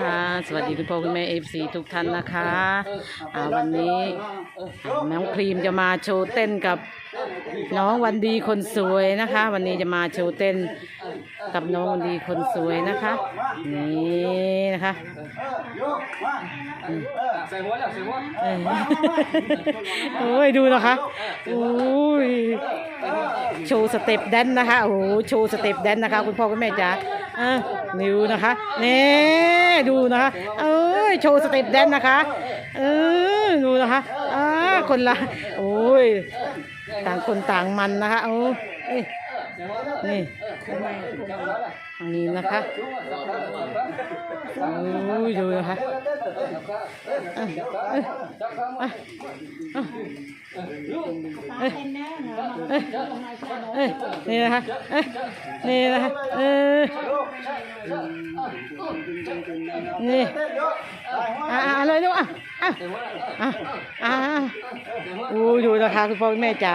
ค่ะ สวัสดีคุณพ่อคุณแม่เอฟซีทุกท่านนะคะอ่าวันนี้น้องครีมจะมาโชว์เต้นกับน้องวันดีคนสวยนะคะ วันนี้จะมาโชว์เต้น กับน้องวันดีคนสวยนะคะ นี่นะคะใส่หัวแล้วใส่หัวโอ้ยดูนะคะโอ้ยโชว์สเต็ปแดนซ์นะคะโอ้โหโชว์สเต็ปแดนซ์นะคะ คุณพ่อคุณแม่จ๋าอะนิวนะคะนี่ดูนะคะเอ้ยโชว์สเต็ปแดนซ์นะคะเออดูนะคะอ่าคนละโอ้ยต่างคนต่างมันนะคะโอ้ย นี่อันนี้นะคะอู้ยดูนะคะ เอ้ยเอ้ยเอ้ยนี่นะคะเอ้ยนี่นะคะเออนี่อะอะอะไรลูกอะอะอะอะอู้ดูนะคะคุณพ่อคุณแม่จ๋า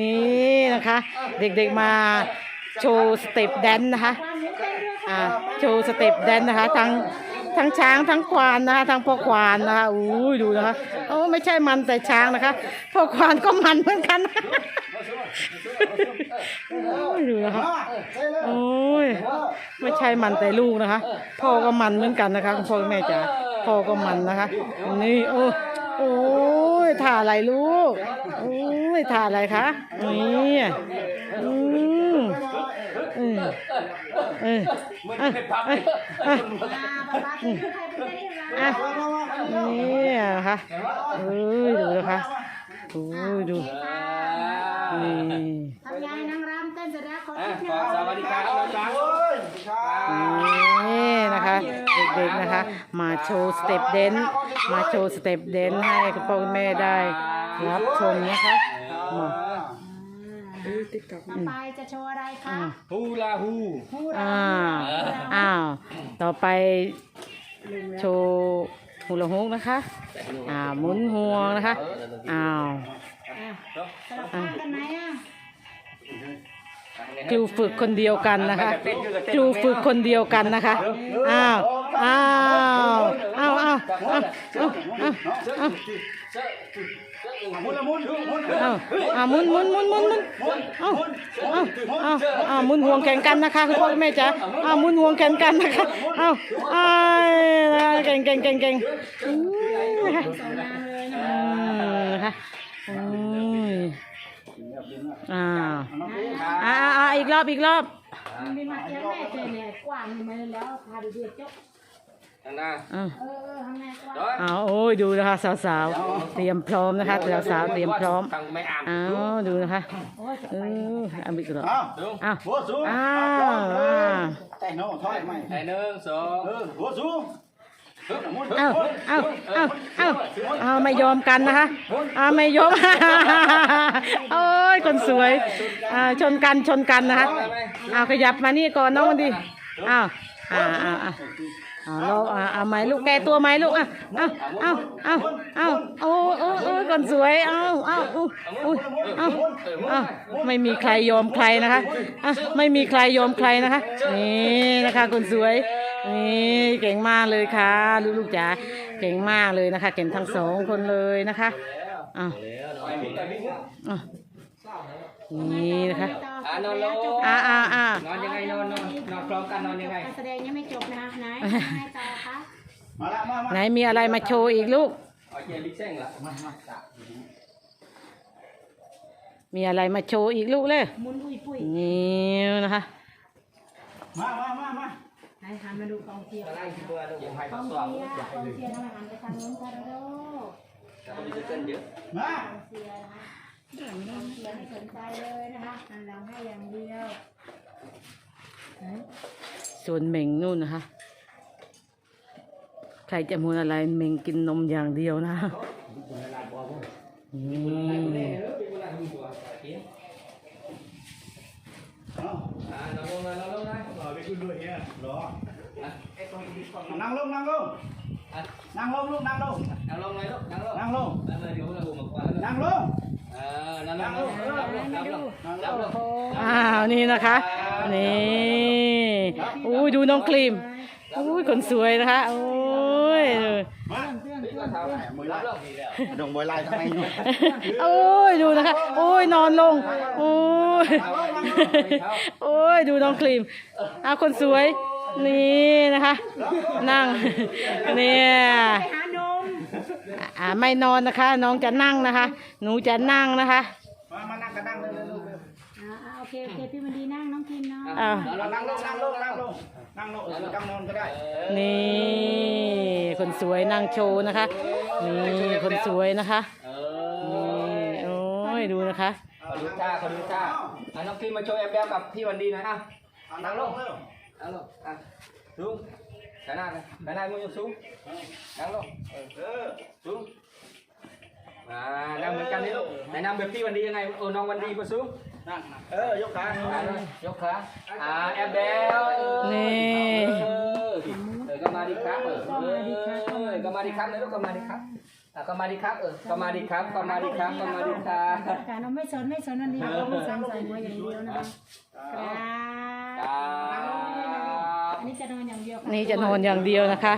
นี่นะคะ เด็กๆมาโชว์สเต็ปแดนซ์นะคะอ่าโชว์สเต็ปแดนซ์นะคะทั้ง ทั้งช้างทั้งควานนะคะทั้งพ่อควานนะคะอู้ยดูนะคะโอ้ไม่ใช่มันแต่ช้างนะคะพ่อควานก็มันเหมือนกันดูนะคะโอ้ยไม่ใช่มันแต่ลูกนะคะ พ่อก็มันเหมือนกันนะคะคุณพ่อแม่จ๋าพ่อก็มันนะคะ นี่โอ้โอ้ยถ่าอะไรลูกโอ้ยถ่าอะไรคะนี่อืมอืม เอออะอะอะอะนี่นะคะเอ้ยดูนะคะโอ้ยดูนี่ทำยายนางรำเต้นเสร็จแล้วขออะคิดขนะสวัสดีครับนี่นะคะเด็กๆนะคะ มาโชว์สเต็ปเดนมาโชว์สเต็ปเดนให้คุณพ่อคุณแม่ได้รับชมนะคะมา ต่อไปจะโชว์อะไรคะอ่าฮูลาฮูอ่าอ้าวต่อไปโชว์ฮูลาฮุกนะคะอ่าหมุนห่วงนะคะอ้าวสลับข้างกันไหมอะครูฝึกคนเดียวกันนะคะครูฝึกคนเดียวกันนะคะอ้าวอ้าวอ้าว มุนมุนมุนอ้าวอ้ามุนมุนหมุนมุนมุนอ้าวอ้าวอ้าวอ้ามุนห่วงแข่งกันนะคะคุณพ่อคุณแม่จ๋าเอามุนห่วงแข่งกันนะคะเอาวอ้าเก่งเก่งเก่งเก่งนะคะอ่าอ่าอีกรอบอีกรอบมีมาเที่ยแม่เจเนี่ยกว้างมาแล้วพาดูเดือดจบ ทางหน้าอ้าวเออเออทำไงกว้างดอยอ้าวโอ้ยดูนะคะสาวๆเตรียมพร้อมนะคะสาวๆเตรียมพร้อมฟังไม่อ่านอ้าวดูนะคะโอ้ยจะเอไปอเอาอีกรอบอ้าวดูอ้าว หัวสูงอ้าวอ้าวแต่งโน่ถอยไหมไอ้หนึ่งสองเออหัวสูงเอาเอาเอาเอาเอาไม่ยอมกันนะคะเอาไม่ยอม โอ้ยคนสวยอ่าชนกันชนกันนะคะเอาขยับมานี่ก่อนน้องมันดีเอาอ่าอ่าอ่า เอาลองอ่าเอาไหมลูกแกตัวไหมลูกอะเอาเอาเอาเอาโอ้โอ้โอ้คนสวยเอาเอาอุ้ยอุ้ยเอาเอาไม่มีใครยอมใครนะคะอะไม่มีใครยอมใครนะคะนี่นะคะคนสวยนี่เก่งมากเลยค่ะลูกๆจ๋าเก่งมากเลยนะคะ เก่งทั้งสองคนเลยนะคะอ้าวอ้าว นี่นะคะ อ่านอนลง อ่าอ่าอ่านอนยังไงนอนนอนนอนพร้อมกันนอนยังไง การแสดงยังไม่จบนะคะไหนให้ต่อคะมาละมามาไหนมีอะไรมาโชว์อีกลูกเอาเจียบิ๊กเซ้งละมีอะไรมาโชว์อีกลูกเลยหมุนปุยปุยนี่นะคะ มามามามาไหนหันมาดูกองเชียร์อะไรที่เบอร์ดูยังไงกก็องสว่างเชียร์กองเชียร์ทำไมหันไปทางนู้นกันแล้วแต่ก็มีเส้นเยอะ มาเชียร์นะคะ เรายนให้สนใจเลยนะคะอันเราให้อย่างเดียวส่วนเหม่งนู่นนะคะ ใครจะมูนอะไรเหม่งกินนมอย่างเดียวนะอืมนั่งลงนั่งลงนั่งลงลูกนั่งลงนั่งลงเลยลูกนั่งลงนั่งลงนั่งลง ออนั่งลงนั่งลงนั่งลงนั่งลงอ้าวนี่นะคะนี่อุ้ยดูน้องครีมโอ้ยคนสวยนะคะโอ้ยมานี่ก็เท้ามือรับแล้วดีแล้วดงบอยลายทำไมเนาะโอ้ยดูนะคะโอ้ยนอนลงโอ้ยโอ้ยดูน้องครีมเอาคนสวยนี่นะคะ นั่งเนี่ยไปหานม อ่าไม่นอนนะคะ น้องจะนั่งนะคะ หนูจะนั่งนะคะมามานั่งกันนั่งเลยเลยเลยอ่าโอเคโอเคพี่มันดีนั่งน้องกินเนาะอ่านั่งลงนั่งลงนั่งลงนั่งลงนั่งนอนก็ได้นี่คนสวยนั่งโชว์นะคะนี่คนสวยนะคะเอนี่อโอ้ยดูนะคะขอดูท่าขอดูท่าอะน้องครีมมาโชว์แอบแบบกับพี่วันดีหน่อยอะนั่งลงเร็วนั่งลงอะสูงด้านหน้าเลยด้านหน้ามือสูง นั่งลงเออสูงอ่านั่งเหมือนกันนี่ลูกไหนนั่งแบบพี่วันดียังไงโอ้น้องวันดีมาสูงนั่งเออยกขาอ่ายกขาอ่าแอบแบลเออนี่เออเออก็มาดีครับเออเออก็มาดีครับเลยลูกก็มาดีครับอะก็มาดีครับเออก็มาดีครับก็มาดีครับก็มาดีครับการเราไม่สนไม่สนอันเดียวเราไม่สนใส่หัวอย่างเดียวนะคะครับครับอั นนี้จะนอนอย่างเดียวค่ะนี่จะนอนอย่างเดียวนะคะ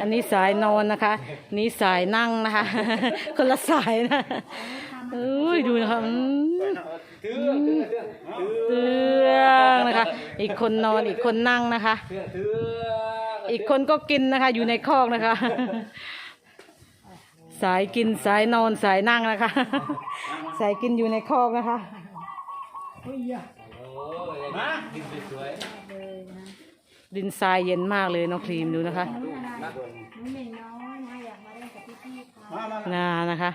อันนี้สายนอนนะคะ นี่สายนั่งนะคะ คนละสายนะเอ้ยดูนะคะอืมเตื้องเตื้องเตื้องเรื่องนะคะ อีกคนนอนอีกคนนั่งนะคะเตื้องเตื้องอีกคนก็กินนะคะ อยู่ในคอกนะคะ สายกินสายนอนสายนั่งนะคะ สายกินอยู่ในคอกนะคะโอ้ยมาดินสวยเลยนะ ดินทรายเย็นมากเลยน้องครีมดูนะคะน่านะคะ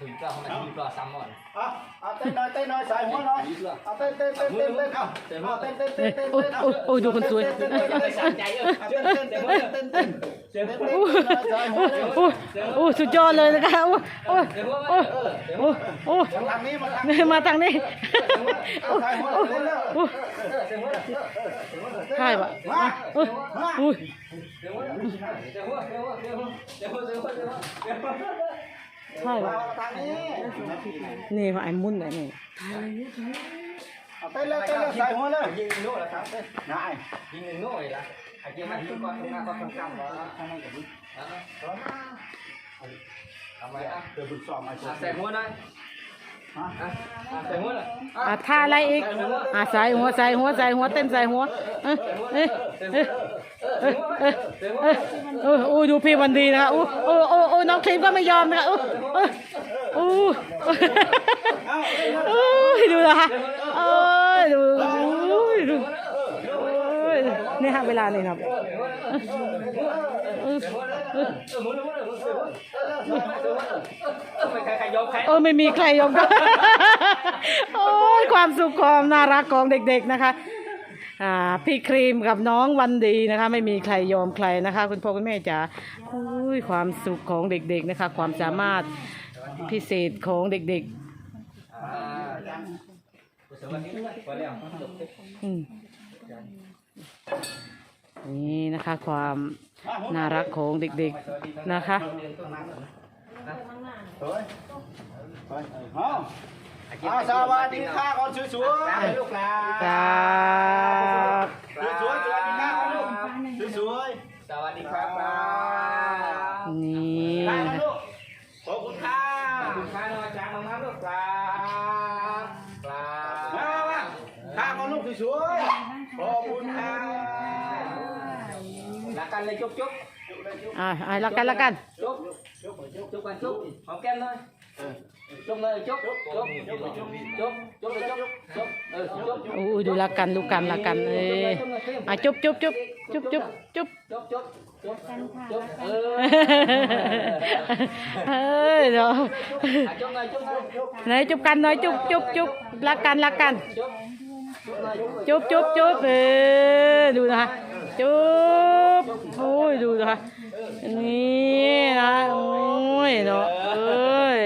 ถึงเจ้าของไหซ้ำก่อนอะเต้นหน่อยเต้นหน่อยสายหัวหน่อยเอาเต้นเต้นเต้นเต้นเต้นเอาเอาเต้นเต้นเต้นเต้นเต้นเต้นเต้นเต้ยดูคนสวยเต้นเต้นเต้นเต้นใจเออเต้นเต้นเต้นเต้นเต้นเต้นเต้นเต้ยสุดยอดเต้นะคะโอ้นเต้นเต้นเต้นเต้ยทางนี้มาทางนี้มาทางนี้โอ้นเต้นโอ้ยใช่ปะโอ้ยโอ้ย ใช่มาทานี้นี่ว่าไอ้มุ่นไอ้นี่เต้นเลยเต้นเลยใส่หัวเลยยิงหนึ่งละครับนายยิงหนึ่งเลยละไอ้ยิงมันยิงก่อนหน้าก่อนตรงกลางก่อนข้างในกับมึงทำไมอะเดี๋ยวฝึกสอบมาใส่หัวหน่อยอะท่าอะไรอีกอะใส่หัวใส่หัวใส่หัวเต้นใส่หัวเอ้ยเอ้ย ยเอ้ยเอ้ยเอ้ยโอ้ยดูพี่วันดีนะคะโอ้โอ้โอ้โอ้น้องครีมก็ไม่ยอมนะคะโอ้โอ้โอ้โอ้ดูนะคะโอ้ดูโอ้ดูโอ้ยนี่ฮะเวลานี่ครับเออไม่ใครใครยอมใครเออไม่มีใครยอมกันโอ้ยความสุขความน่ารักของเด็กๆนะคะ อ่าพี่ครีมกับน้องวันดีนะคะ ไม่มีใครยอมใครนะคะ คุณพ่อคุณแม่จ๋าโอ้ยความสุขของเด็กๆนะคะ ความสามารถพิเศษของเด็กๆอืมนี่นะคะความน่ารักของเด็กๆนะคะ อาเอาสวัสดีค่ะก่อนสวยๆลูกหลานครับสวยๆสวัสดีค่ะก่อนลูกสวยสวัสดีครับนี่ๆได้นะนะคะลูกขอบคุณค่ะขอบคุณค่ะน้อยจ้ามามาลูกครับครัมาบมาค่ะก่อนลูกสวยๆขอบคุณค่ะรักกันเลยจุ๊บจุ๊บอ่าอ่ารักกันรักกันจุ๊บ จุ๊บจุ๊บกันจุ๊บหอมแก้มหน่อยจุ๊บเลยจุ๊บจุ๊บจุ๊บจุ๊บจุ๊บจุ๊บจุ๊บเลยจุ๊บจุ๊บเออจุ๊บโอ้ยดูรักกันดูกันรักกันเอ้ยอะจุ๊บจุ๊บจุ๊บจุ๊บจุ๊บจุ๊บจุ๊บจุ๊บจุ๊บกันค่ะจุ๊บเออเฮ้ยเดี๋ยวจุ๊บหน่อยจุ๊บหน่อยจุ๊บไหนจุ๊บกันหน่อยจุ๊บจุ๊บจุ๊บรักกันรักกันจุ๊บจุ๊บหน่อยจุ๊บจุ๊บจุ๊บจุ๊บเออดูนะคะจุ๊บโอ้ยดูนะคะนี่นะโอ้ ยเนาะเอ้ย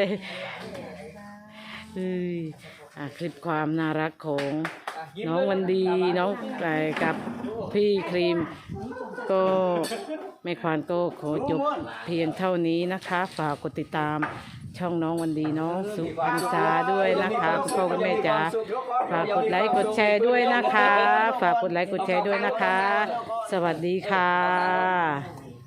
เอ้ยอะคลิปความน่ารักของน้องวันดีน้องไก่กับพี่ครีม ก็แม่ควานก็ขอจบเพียงเท่านี้นะคะ ฝากกดติดตามช่องน้องวันดีน้องสุพรรณษาด้วยนะคะคุณพ่อคุณแม่จ๋าฝากกดไลค์กดแชร์ด้วยนะคะ ฝากกดไลค์กดแชร์ด้วยนะคะ สวัสดีค่ะ